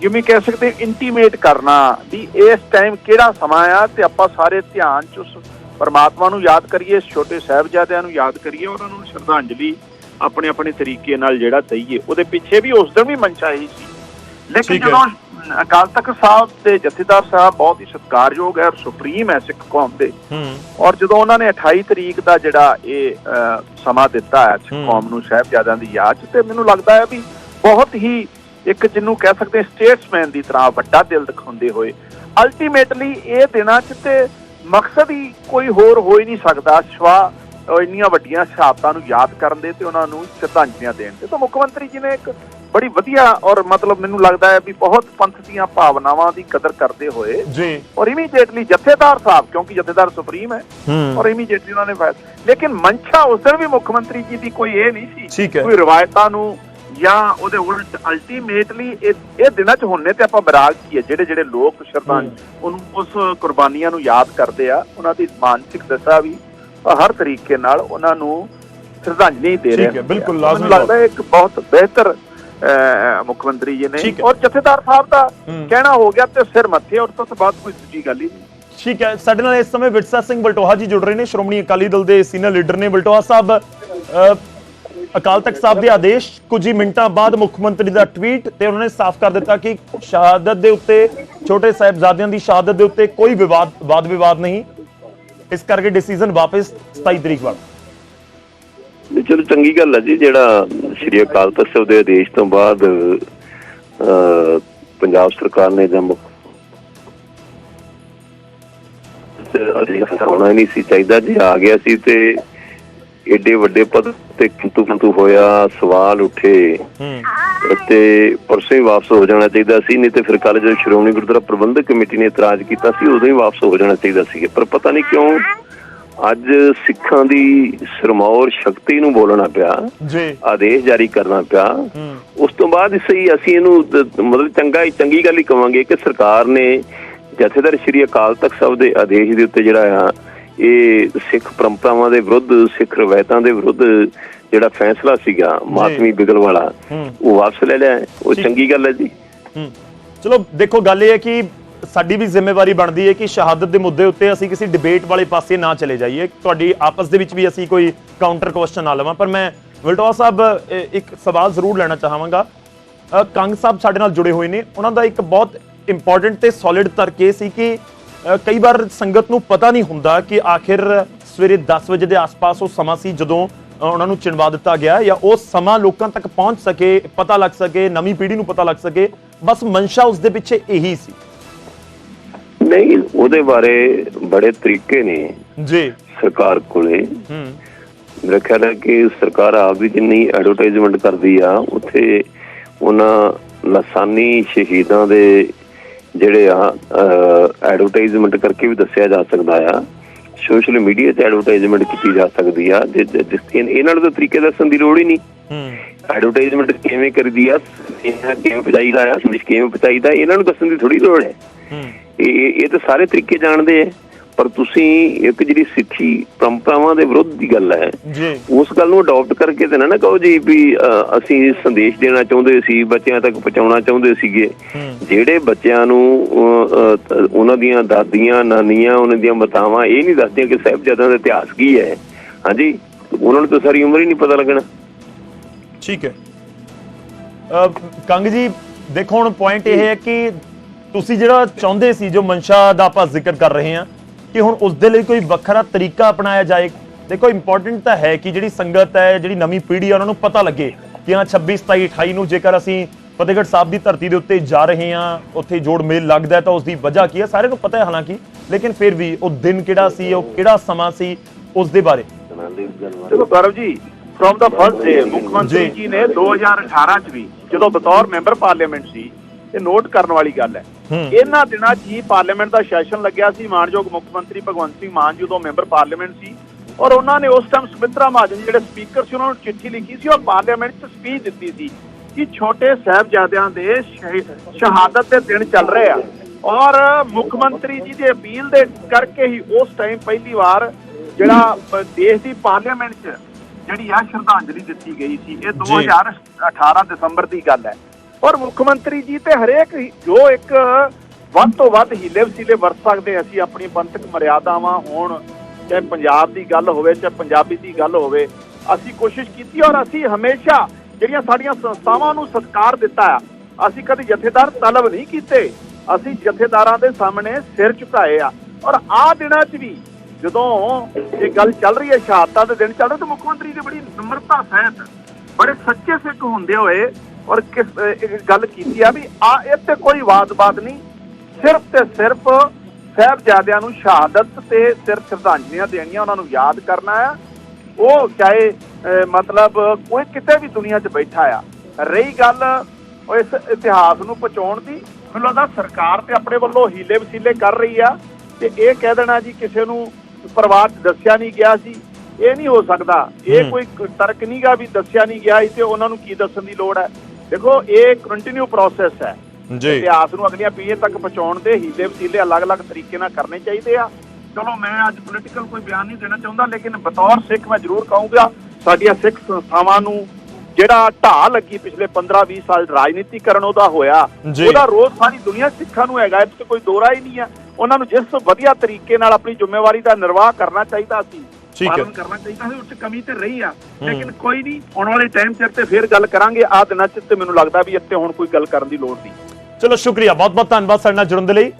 [SPEAKER 3] ਜਿਵੇਂ ਕਹਿ ਸਕਦੇ ਇੰਟੀਮੇਟ ਕਰਨਾ ਵੀ ਇਸ ਟਾਈਮ ਕਿਹੜਾ ਸਮਾਂ ਆ ਤੇ ਆਪਾਂ ਸਾਰੇ ਧਿਆਨ ਚ ਉਸ ਪਰਮਾਤਮਾ ਨੂੰ ਯਾਦ ਕਰੀਏ ਛੋਟੇ ਸਾਹਿਬਜ਼ਾਦਿਆਂ ਨੂੰ ਯਾਦ ਕਰੀਏ ਉਹਨਾਂ ਨੂੰ ਸ਼ਰਧਾਂਜਲੀ ਆਪਣੇ ਆਪਣੇ ਤਰੀਕੇ ਨਾਲ ਜਿਹੜਾ ਦਈਏ ਉਹਦੇ ਪਿੱਛੇ ਵੀ ਉਸ ਦਿਨ ਵੀ ਮਨਸ਼ਾ ਹੀ ਸੀ ਲੇਕਿਨ। ਜਦੋਂ ਅਕਾਲ ਤਖਤ ਸਾਹਿਬ ਦੇ ਜਥੇਦਾਰ ਸਾਹਿਬ ਬਹੁਤ ਹੀ ਸਤਿਕਾਰਯੋਗ ਹੈ ਔਰ ਸੁਪਰੀਮ ਹੈ ਸਿੱਖ ਕੌਮ ਦੇ
[SPEAKER 1] ਹੂੰ
[SPEAKER 3] ਔਰ ਜਦੋਂ ਉਹਨਾਂ ਨੇ 28 ਤਰੀਕ ਦਾ ਜਿਹੜਾ ਇਹ ਸਮਾਂ ਦਿੱਤਾ ਹੈ ਸਿੱਖ। ਕੌਮ ਨੂੰ ਸਾਹਿਬਜ਼ਾਦਿਆਂ ਦੀ ਯਾਦ 'ਚ ਤੇ ਮੈਨੂੰ ਲੱਗਦਾ ਹੈ ਵੀ ਬਹੁਤ ਹੀ ਇੱਕ ਜਿਹਨੂੰ ਕਹਿ ਸਕਦੇ ਸਟੇਟਸਮੈਨ ਦੀ ਤਰ੍ਹਾਂ ਵੱਡਾ ਦਿਲ ਦਿਖਾਉਂਦੇ ਹੋਏ। ਅਲਟੀਮੇਟਲੀ ਇਹ ਦਿਨਾਂ 'ਚ ਤੇ ਮਕਸਦ ਹੀ ਕੋਈ ਹੋਰ ਹੋ ਹੀ ਨਹੀਂ ਸਕਦਾ। ਸਵਾ ਇੰਨੀਆਂ ਵੱਡੀਆਂ ਸ਼ਹਾਦਤਾਂ ਨੂੰ ਯਾਦ ਕਰਨ ਦੇ ਤੇ ਉਹਨਾਂ ਨੂੰ ਸ਼ਰਧਾਂਜਲੀਆਂ ਦੇਣ ਦੇ। ਤਾਂ ਮੁੱਖ ਮੰਤਰੀ ਜੀ ਨੇ ਇੱਕ ਬੜੀ ਵਧੀਆ ਔਰ ਮਤਲਬ ਮੈਨੂੰ ਲੱਗਦਾ ਹੈ ਵੀ ਬਹੁਤ ਪੰਥ ਦੀਆਂ ਭਾਵਨਾਵਾਂ ਦੀ ਕਦਰ ਕਰਦੇ ਹੋਏ
[SPEAKER 1] ਜੀ।
[SPEAKER 3] ਔਰ ਇਮੀਡੀਏਟਲੀ ਜਥੇਦਾਰ ਸਾਹਿਬ ਕਿਉਂਕਿ ਜਥੇਦਾਰ ਸੁਪਰੀਮ ਹੈ ਔਰ ਇਮੀਡੀਏਟਲੀ ਉਹਨਾਂ ਨੇ ਫੈਸਲਾ ਲੇਕਿਨ ਮਨਸ਼ਾ ਉਸ ਦਿਨ ਵੀ ਮੁੱਖ ਮੰਤਰੀ ਜੀ ਦੀ ਕੋਈ ਇਹ ਨਹੀਂ ਸੀ। ਕੋਈ ਰਵਾਇਤਾਂ ਨੂੰ ਜਾਂ ਉਹਦੇ ਉਲਟ ਅਲਟੀਮੇਟਲੀ ਇਹ ਇਹ ਦਿਨਾਂ 'ਚ ਹੁੰਨੇ ਤੇ ਆਪਾਂ ਬਰਾਗ ਕੀ ਹੈ ਜਿਹੜੇ ਜਿਹੜੇ ਲੋਕ ਸ਼ਰਧਾਂਜ ਉਹਨੂੰ ਉਸ ਕੁਰਬਾਨੀਆਂ ਨੂੰ ਯਾਦ ਕਰਦੇ ਆ ਉਹਨਾਂ ਦੀ ਮਾਨਸਿਕ ਦਸ਼ਾ ਵੀ ਹਰ ਤਰੀਕੇ ਨਾਲ ਉਹਨਾਂ ਨੂੰ ਸ਼ਰਧਾਂਜਲੀ ਦੇ ਰਹੇ
[SPEAKER 1] ਠੀਕ ਹੈ। ਬਿਲਕੁਲ, ਲਾਜ਼ਮੀ
[SPEAKER 3] ਲੱਗਦਾ ਹੈ ਇੱਕ ਬਹੁਤ ਬਿਹਤਰ ਮੁੱਖ ਮੰਤਰੀ ਜੀ ਨੇ। ਔਰ ਜਥੇਦਾਰ ਸਾਹਿਬ ਦਾ। ਕਹਿਣਾ ਹੋ ਗਿਆ ਤੇ ਸਿਰ ਮੱਥੇ ਔਰ ਤੋਂ ਬਾਅਦ ਕੋਈ ਦੂਜੀ ਗੱਲ ਹੀ ਨਹੀਂ
[SPEAKER 1] ਠੀਕ ਹੈ ਸਾਡੇ ਨਾਲ ਇਸ ਸਮੇਂ ਵਿਰਸਾ ਸਿੰਘ ਬਲਟੋਹਾ ਜੀ ਜੁੜ ਰਹੇ ਨੇ ਸ਼੍ਰੋਮਣੀ ਅਕਾਲੀ ਦਲ ਦੇ ਸੀਨੀਅਰ ਲੀਡਰ ਨੇ ਬਲਟੋਹਾ ਸਾਹਿਬ ਅਕਾਲ ਤਖਤ ਸਾਹਿਬ ਦੇ ਆਦੇਸ਼ ਕੁਝ ਹੀ ਮਿੰਟਾਂ ਬਾਅਦ ਮੁੱਖ ਮੰਤਰੀ ਦਾ ਟਵੀਟ ਤੇ ਉਹਨਾਂ ਨੇ ਸਾਫ਼ ਕਰ ਦਿੱਤਾ ਕਿ ਸ਼ਹਾਦਤ ਦੇ ਉੱਤੇ ਛੋਟੇ ਸਾਹਿਬਜ਼ਾਦਿਆਂ ਦੀ ਸ਼ਹਾਦਤ ਦੇ ਉੱਤੇ ਕੋਈ ਵਿਵਾਦ ਵਾਦ ਵਿਵਾਦ ਨਹੀਂ। ਇਸ ਕਰਕੇ ਡਿਸੀਜਨ ਵਾਪਸ 27 ਤਰੀਕ ਵਾਲਾ।
[SPEAKER 4] ਨਹੀਂ, ਚਲੋ ਚੰਗੀ ਗੱਲ ਹੈ ਜੀ ਜਿਹੜਾ ਸ਼੍ਰੀ ਅਕਾਲ ਤਖਤ ਸਾਹਿਬ ਦੇ ਆਦੇਸ਼ ਤੋਂ ਬਾਅਦ ਪੰਜਾਬ ਸਰਕਾਰ ਨੇ ਜਮ ਅਜਿਹਾ ਹੋਣਾ ਨਹੀਂ ਸੀ ਚਾਹੀਦਾ ਜੇ ਆ ਗਿਆ ਸੀ ਤੇ ਏਡੇ ਵੱਡੇ ਪਦ ਤੇ ਕਿੰਤੂ ਕਿੰਤੂ ਹੋਇਆ ਸਵਾਲ ਉੱਠੇ। ਤੇ ਪਰਸੋਂ ਵਾਪਸ ਹੋ ਜਾਣਾ ਚਾਹੀਦਾ ਸੀ ਨਹੀਂ ਤੇ ਫਿਰ ਕੱਲ ਜਦੋਂ ਸ਼੍ਰੋਮਣੀ ਗੁਰਦੁਆਰਾ ਪ੍ਰਬੰਧਕ ਕਮੇਟੀ ਨੇ ਇਤਰਾਜ਼ ਕੀਤਾ ਸੀ ਉਦੋਂ ਹੀ ਵਾਪਸ ਹੋ ਜਾਣਾ ਚਾਹੀਦਾ ਸੀ। ਪਰ ਪਤਾ ਨਹੀਂ ਕਿਉਂ ਅੱਜ ਸਿੱਖਾਂ ਦੀ ਸਰਮੌਰ ਸ਼ਕਤੀ ਨੂੰ ਬੋਲਣਾ ਪਿਆ
[SPEAKER 1] ਜੀ।
[SPEAKER 4] ਆਦੇਸ਼ ਜਾਰੀ ਕਰਨਾ ਪਿਆ। ਉਸ ਤੋਂ ਬਾਅਦ ਇਸ ਹੀ ਅਸੀਂ ਇਹਨੂੰ ਮਤਲਬ ਚੰਗਾ ਹੀ ਚੰਗੀ ਗੱਲ ਹੀ ਕਵਾਂਗੇ ਕਿ ਸਰਕਾਰ ਨੇ ਜਥੇਦਾਰ ਸ਼੍ਰੀ ਅਕਾਲ ਤਖਤ ਸਾਹਿਬ ਦੇ ਆਦੇਸ਼ ਦੇ ਉੱਤੇ ਜਿਹੜਾ ਆ ਇਹ ਸਿੱਖ ਪਰੰਪਰਾਵਾਂ ਦੇ ਵਿਰੁੱਧ ਸਿੱਖ ਰਵਾਇਤਾਂ ਦੇ ਵਿਰੁੱਧ ਜਿਹੜਾ ਫੈਸਲਾ ਸੀਗਾ ਮਾਤਮੀ ਬਿਗਲ ਵਾਲਾ ਉਹ ਵਾਪਸ ਲੈ ਲਿਆ। ਉਹ। ਚੰਗੀ ਗੱਲ ਹੈ ਜੀ।
[SPEAKER 1] ਚਲੋ ਦੇਖੋ ਗੱਲ ਇਹ ਹੈ ਕਿ ਸਾਡੀ ਵੀ ਜ਼ਿੰਮੇਵਾਰੀ ਬਣਦੀ ਹੈ ਕਿ ਸ਼ਹਾਦਤ ਦੇ ਮੁੱਦੇ ਉੱਤੇ ਅਸੀਂ ਕਿਸੇ ਡਿਬੇਟ ਵਾਲੇ ਪਾਸੇ ਨਾ ਚਲੇ ਜਾਈਏ। ਤੁਹਾਡੀ ਆਪਸ ਦੇ ਵਿੱਚ ਵੀ ਅਸੀਂ ਕੋਈ ਕਾਊਂਟਰ ਕੁਐਸਚਨ ਨਾ ਲਵਾਂ ਪਰ ਮੈਂ ਵਲਟੋਆ ਸਾਹਿਬ ਇੱਕ ਸਵਾਲ ਜ਼ਰੂਰ ਲੈਣਾ ਚਾਹਾਂਗਾ। ਕੰਗ ਸਾਹਿਬ ਸਾਡੇ ਨਾਲ ਜੁੜੇ ਹੋਏ ਨੇ। ਉਹਨਾਂ ਦਾ ਇੱਕ ਬਹੁਤ ਇੰਪੋਰਟੈਂਟ ਤੇ ਸੋਲਿਡ ਤਰਕ ਇਹ ਸੀ ਕਿ ਕਈ ਵਾਰ ਸੰਗਤ ਨੂੰ ਪਤਾ ਨਹੀਂ ਹੁੰਦਾ ਕਿ ਆਖਿਰ ਸਵੇਰੇ 10 ਵਜੇ ਦੇ ਆਸ-ਪਾਸ ਉਹ ਸਮਾਂ ਸੀ ਜਦੋਂ ਉਹਨਾਂ ਨੂੰ ਚਿਣਵਾ ਦਿੱਤਾ ਗਿਆ ਜਾਂ ਉਹ ਸਮਾਂ ਲੋਕਾਂ ਤੱਕ ਪਹੁੰਚ ਸਕੇ ਪਤਾ ਲੱਗ ਸਕੇ ਨਵੀਂ ਪੀੜ੍ਹੀ ਨੂੰ ਪਤਾ ਲੱਗ ਸਕੇ ਬਸ ਮਨਸ਼ਾ ਉਸ ਦੇ ਪਿੱਛੇ ਇਹੀ ਸੀ।
[SPEAKER 4] ਨਹੀਂ ਉਹਦੇ ਬਾਰੇ ਬੜੇ ਤਰੀਕੇ ਨੇ
[SPEAKER 1] ਜੀ।
[SPEAKER 4] ਸਰਕਾਰ ਕੋਲੇ।
[SPEAKER 1] ਹੂੰ।
[SPEAKER 4] ਮੇਰਾ ਖਿਆਲ ਹੈ ਕਿ ਸਰਕਾਰ ਆਪ ਵੀ ਜਿੰਨੀ ਐਡਵਰਟਾਈਜ਼ਮੈਂਟ ਕਰਦੀ ਆ ਉੱਥੇ ਉਹਨਾਂ ਲਸਾਨੀ ਸ਼ਹੀਦਾਂ ਦੇ ਜਿਹੜੇ ਆ ਐਡਵਰਟਾਈਜ਼ਮੈਂਟ ਕਰਕੇ ਵੀ ਦੱਸਿਆ ਜਾ ਸਕਦਾ ਆ। ਸੋਸ਼ਲ ਮੀਡੀਆ ਤੇ ਐਡਵਰਟਾਈਜ਼ਮੈਂਟ ਕੀਤੀ ਜਾ ਸਕਦੀ ਆ। ਇਹਨਾਂ ਨੂੰ ਤਾਂ ਤਰੀਕੇ ਦੱਸਣ ਦੀ ਲੋੜ ਹੀ ਨਹੀਂ।
[SPEAKER 1] ਹੂੰ।
[SPEAKER 4] ਐਡਵਰਟਾਈਜ਼ਮੈਂਟ ਕਿਵੇਂ ਕਰਦੀ ਆ ਇਹਨਾਂ ਕਿਵੇਂ ਪਹੁੰਚਾਈਦਾ ਆ ਸੰਦੇਸ਼ ਕਿਵੇਂ ਪਹੁੰਚਾਈਦਾ ਇਹਨਾਂ ਨੂੰ ਦੱਸਣ ਦੀ ਥੋੜੀ ਲੋੜ ਹੈ। ਇਹ ਇਹ ਤਾਂ ਸਾਰੇ ਤਰੀਕੇ ਜਾਣਦੇ ਆ। ਪਰ ਤੁਸੀਂ ਇੱਕ ਜਿਹੜੀ ਸਿੱਖੀ ਪਰੰਪਰਾਵਾਂ ਦੇ ਵਿਰੁੱਧ ਦੀ ਗੱਲ ਹੈ ਉਸ ਗੱਲ ਨੂੰ ਅਡਾਪਟ ਕਰਕੇ ਤੇ ਨਾ ਕਹੋ ਜੀ ਵੀ ਅਸੀਂ ਸੰਦੇਸ਼ ਦੇਣਾ ਚਾਹੁੰਦੇ ਸੀ ਬੱਚਿਆਂ ਤੱਕ ਪਹੁੰਚਾਉਣਾ ਚਾਹੁੰਦੇ ਸੀਗੇ। ਜਿਹੜੇ ਬੱਚਿਆਂ ਨੂੰ ਉਹਨਾਂ ਦੀਆਂ ਦਾਦੀਆਂ ਨਾਨੀਆਂ ਉਹਨਾਂ ਦੀਆਂ ਮਾਤਾਵਾਂ ਇਹ ਨਹੀਂ ਦੱਸਦੀਆਂ ਕਿ ਸਾਹਿਬਜ਼ਾਦਿਆਂ ਦਾ ਇਤਿਹਾਸ ਕੀ ਹੈ। ਹਾਂਜੀ ਉਹਨਾਂ ਨੂੰ ਤਾਂ ਸਾਰੀ ਉਮਰ ਹੀ ਨਹੀਂ ਪਤਾ ਲੱਗਣਾ।
[SPEAKER 1] ਠੀਕ ਹੈ। ਅ, ਕੰਗ ਜੀ ਦੇਖੋ ਹੁਣ ਪੁਆਇੰਟ ਇਹ ਹੈ ਕਿ ਤੁਸੀਂ ਜਿਹੜਾ ਚਾਹੁੰਦੇ ਸੀ ਜੋ ਮਨਸ਼ਾ ਦਾ ਆਪਾਂ ਜ਼ਿਕਰ ਕਰ ਰਹੇ ਹਾਂ ਕਿ ਹੁਣ ਉਸ ਦੇ ਲਈ ਕੋਈ ਵੱਖਰਾ ਤਰੀਕਾ ਅਪਣਾਇਆ ਜਾਏ। ਦੇਖੋ ਇੰਪੋਰਟੈਂਟ ਤਾਂ ਹੈ ਕਿ ਜਿਹੜੀ ਸੰਗਤ ਹੈ ਜਿਹੜੀ ਨਵੀਂ ਪੀੜ੍ਹੀ ਹੈ ਉਹਨਾਂ ਨੂੰ ਪਤਾ ਲੱਗੇ ਕਿ ਹਾਂ 26 27 28 ਨੂੰ ਜੇਕਰ ਅਸੀਂ ਫਤਿਹਗੜ੍ਹ ਸਾਹਿਬ ਦੀ ਧਰਤੀ ਦੇ ਉੱਤੇ ਜਾ ਰਹੇ ਹਾਂ ਉੱਥੇ ਜੋੜ ਮੇਲ ਲੱਗਦਾ ਤਾਂ ਉਸ ਦੀ ਵਜ੍ਹਾ ਕੀ ਹੈ? ਸਾਰਿਆਂ ਨੂੰ ਪਤਾ ਹੈ ਹਾਲਾਂਕਿ ਲੇਕਿਨ ਫਿਰ ਵੀ ਉਹ ਦਿਨ ਕਿਹੜਾ ਸੀ ਉਹ ਕਿਹੜਾ ਸਮਾਂ ਸੀ ਉਸ ਦੇ ਬਾਰੇ।
[SPEAKER 3] ਚਲੋ Gaurav ji from the first day ਮੁੱਖ ਮੰਤਰੀ।
[SPEAKER 1] ਜੀ।
[SPEAKER 3] ਨੇ 2018 ਚ ਵੀ ਜਦੋਂ ਬਤੌਰ ਮੈਂਬਰ ਪਾਰਲੀਮੈਂਟ ਸੀ ਇਹ ਨੋਟ ਕਰਨ ਵਾਲੀ ਗੱਲ ਹੈ। ਇਹਨਾਂ ਦਿਨਾਂ 'ਚ ਹੀ ਪਾਰਲੀਮੈਂਟ ਦਾ ਸੈਸ਼ਨ ਲੱਗਿਆ ਸੀ। ਮਾਨਯੋਗ ਮੁੱਖ ਮੰਤਰੀ ਭਗਵੰਤ ਸਿੰਘ ਮਾਨ ਜੀ ਉਦੋਂ ਮੈਂਬਰ ਪਾਰਲੀਮੈਂਟ ਸੀ। ਔਰ ਉਹਨਾਂ ਨੇ ਉਸ ਟਾਈਮ ਸੁਮਿਤਰਾ ਮਹਾਜਨ ਜਿਹੜੇ ਸਪੀਕਰ ਸੀ ਉਹਨਾਂ ਨੂੰ ਚਿੱਠੀ ਲਿਖੀ ਸੀ ਔਰ ਪਾਰਲੀਮੈਂਟ 'ਚ ਸਪੀਚ ਦਿੱਤੀ ਸੀ ਕਿ ਛੋਟੇ ਸਾਹਿਬਜ਼ਾਦਿਆਂ ਦੇ ਸ਼ਹੀ- ਸ਼ਹਾਦਤ ਦੇ ਦਿਨ ਚੱਲ ਰਹੇ ਆ। ਔਰ ਮੁੱਖ ਮੰਤਰੀ ਜੀ ਦੀ ਅਪੀਲ ਦੇ ਕਰਕੇ ਹੀ ਉਸ ਟਾਈਮ ਪਹਿਲੀ ਵਾਰ ਜਿਹੜਾ ਦੇਸ਼ ਦੀ ਪਾਰਲੀਮੈਂਟ 'ਚ ਜਿਹੜੀ ਆ ਸ਼ਰਧਾਂਜਲੀ ਦਿੱਤੀ ਗਈ ਸੀ। ਇਹ 2018 ਦਸੰਬਰ ਦੀ ਗੱਲ ਹੈ। ਔਰ ਮੁੱਖ ਮੰਤਰੀ ਜੀ ਤੇ ਹਰੇਕ ਜੋ ਇੱਕ ਵੱਧ ਤੋਂ ਵੱਧ ਹੀਲੇ ਵਸੀਲੇ ਵਰਤ ਸਕਦੇ ਅਸੀਂ ਆਪਣੀ ਪੰਥਕ ਮਰਿਆਦਾਵਾਂ ਹੋਣ, ਚਾਹੇ ਪੰਜਾਬ ਦੀ ਗੱਲ ਹੋਵੇ, ਚਾਹੇ ਪੰਜਾਬੀ ਦੀ ਗੱਲ ਹੋਵੇ, ਅਸੀਂ ਕੋਸ਼ਿਸ਼ ਕੀਤੀ ਔਰ ਅਸੀਂ ਹਮੇਸ਼ਾ ਜਿਹੜੀਆਂ ਸਾਡੀਆਂ ਸੰਸਥਾਵਾਂ ਨੂੰ ਸਤਿਕਾਰ ਦਿੱਤਾ ਆ, ਅਸੀਂ ਕਦੇ ਜਥੇਦਾਰ ਤਲਬ ਨਹੀਂ ਕੀਤੇ, ਅਸੀਂ ਜਥੇਦਾਰਾਂ ਦੇ ਸਾਹਮਣੇ ਸਿਰ ਝੁਕਾਏ ਆ। ਔਰ ਆ ਦਿਨਾਂ 'ਚ ਵੀ ਜਦੋਂ ਇਹ ਗੱਲ ਚੱਲ ਰਹੀ ਹੈ, ਸ਼ਹਾਦਤਾਂ ਦੇ ਦਿਨ ਚੱਲ ਰਹੇ, ਤਾਂ ਮੁੱਖ ਮੰਤਰੀ ਦੀ ਬੜੀ ਨਮਰਤਾ ਸਹਿਤ ਬੜੇ ਸੱਚੇ ਸਿੱਖ ਹੁੰਦੇ ਹੋਏ ਔਰ ਕਿਸ ਗੱਲ ਕੀਤੀ ਆ ਵੀ ਆ ਇਹ ਤੇ ਕੋਈ ਵਾਦ-ਬਾਦ ਨਹੀਂ। ਸਿਰਫ ਤੇ ਸਿਰਫ ਸਾਹਿਬਜ਼ਾਦਿਆਂ ਨੂੰ ਸ਼ਹਾਦਤ ਤੇ ਸਿਰ ਸ਼ਰਧਾਂਜਲੀਆਂ ਦੇਣੀਆਂ ਉਹਨਾਂ ਨੂੰ ਯਾਦ ਕਰਨਾ ਆ। ਉਹ ਚਾਹੇ ਮਤਲਬ ਕੋਈ ਕਿਤੇ ਵੀ ਦੁਨੀਆ 'ਚ ਬੈਠਾ ਆ। ਰਹੀ ਗੱਲ ਇਸ ਇਤਿਹਾਸ ਨੂੰ ਪਹੁੰਚਾਉਣ ਦੀ ਮੈਨੂੰ ਲੱਗਦਾ ਸਰਕਾਰ ਤੇ ਆਪਣੇ ਵੱਲੋਂ ਹੀਲੇ ਵਸੀਲੇ ਕਰ ਰਹੀ ਆ ਤੇ ਇਹ ਕਹਿ ਦੇਣਾ ਜੀ ਕਿਸੇ ਨੂੰ ਪਰਿਵਾਰ 'ਚ ਦੱਸਿਆ ਨਹੀਂ ਗਿਆ ਸੀ। ਇਹ ਨਹੀਂ ਹੋ ਸਕਦਾ। ਇਹ। ਕੋਈ ਤਰਕ ਨਹੀਂਗਾ ਵੀ ਦੱਸਿਆ ਨਹੀਂ ਗਿਆ ਸੀ ਤੇ ਉਹਨਾਂ ਨੂੰ ਕੀ ਦੱਸਣ ਦੀ ਲੋੜ ਹੈ? ਦੇਖੋ ਇਹ ਕੰਟੀਨਿਊ ਪ੍ਰੋਸੈਸ ਹੈ
[SPEAKER 1] ਜੀ
[SPEAKER 3] ਇਤਿਹਾਸ ਨੂੰ ਅਗਲੀਆਂ ਪੀੜ੍ਹੀਆਂ ਤੱਕ ਪਹੁੰਚਾਉਣ ਦੇ ਹੀਲੇ ਵਸੀਲੇ ਅਲੱਗ-ਅਲੱਗ ਤਰੀਕੇ ਨਾਲ ਕਰਨੇ ਚਾਹੀਦੇ ਆ ਚਲੋ ਮੈਂ ਅੱਜ ਪੋਲੀਟੀਕਲ ਕੋਈ ਬਿਆਨ ਨਹੀਂ ਦੇਣਾ ਚਾਹੁੰਦਾ ਲੇਕਿਨ ਬਤੌਰ ਸਿੱਖ ਮੈਂ ਜ਼ਰੂਰ ਕਹੂੰਗਾ ਸਾਡੀਆਂ ਸਿੱਖ ਸੰਸਥਾਵਾਂ ਨੂੰ ਜਿਹੜਾ ਢਾਹ ਲੱਗੀ ਪਿਛਲੇ 15-20 ਸਾਲ ਰਾਜਨੀਤੀਕਰਨ ਉਹਦਾ ਹੋਇਆ। ਉਹਦਾ ਰੋਜ਼ ਸਾਰੀ ਦੁਨੀਆ ਸਿੱਖਾਂ ਨੂੰ ਹੈਗਾ ਇਹ 'ਚ ਕੋਈ ਦੋਰਾ ਹੀ ਨਹੀਂ ਆ ਉਹਨਾਂ ਨੂੰ ਜਿਸ ਵਧੀਆ ਤਰੀਕੇ ਨਾਲ ਆਪਣੀ ਜ਼ਿੰਮੇਵਾਰੀ ਦਾ ਨਿਰਵਾਹ ਕਰਨਾ ਚਾਹੀਦਾ ਸੀ। ਪਾਲਣ ਕਰਨਾ ਚਾਹੀਦਾ ਸੀ ਉਸ 'ਚ ਕਮੀ ਤੇ ਰਹੀ ਆ। ਲੇਕਿਨ ਕੋਈ ਨਹੀਂ ਆਉਣ ਵਾਲੇ ਟਾਈਮ ਸਿਰ ਤੇ ਫੇਰ ਗੱਲ ਕਰਾਂਗੇ। ਆ ਦਿਨਾਂ 'ਚ ਤੇ ਮੈਨੂੰ ਲੱਗਦਾ ਵੀ ਇੱਥੇ ਹੁਣ ਕੋਈ ਗੱਲ ਕਰਨ ਦੀ ਲੋੜ ਨਹੀਂ।
[SPEAKER 1] ਚਲੋ ਸ਼ੁਕਰੀਆ। ਬਹੁਤ ਬਹੁਤ ਧੰਨਵਾਦ ਸਾਡੇ ਨਾਲ ਜੁੜਨ ਦੇ ਲਈ।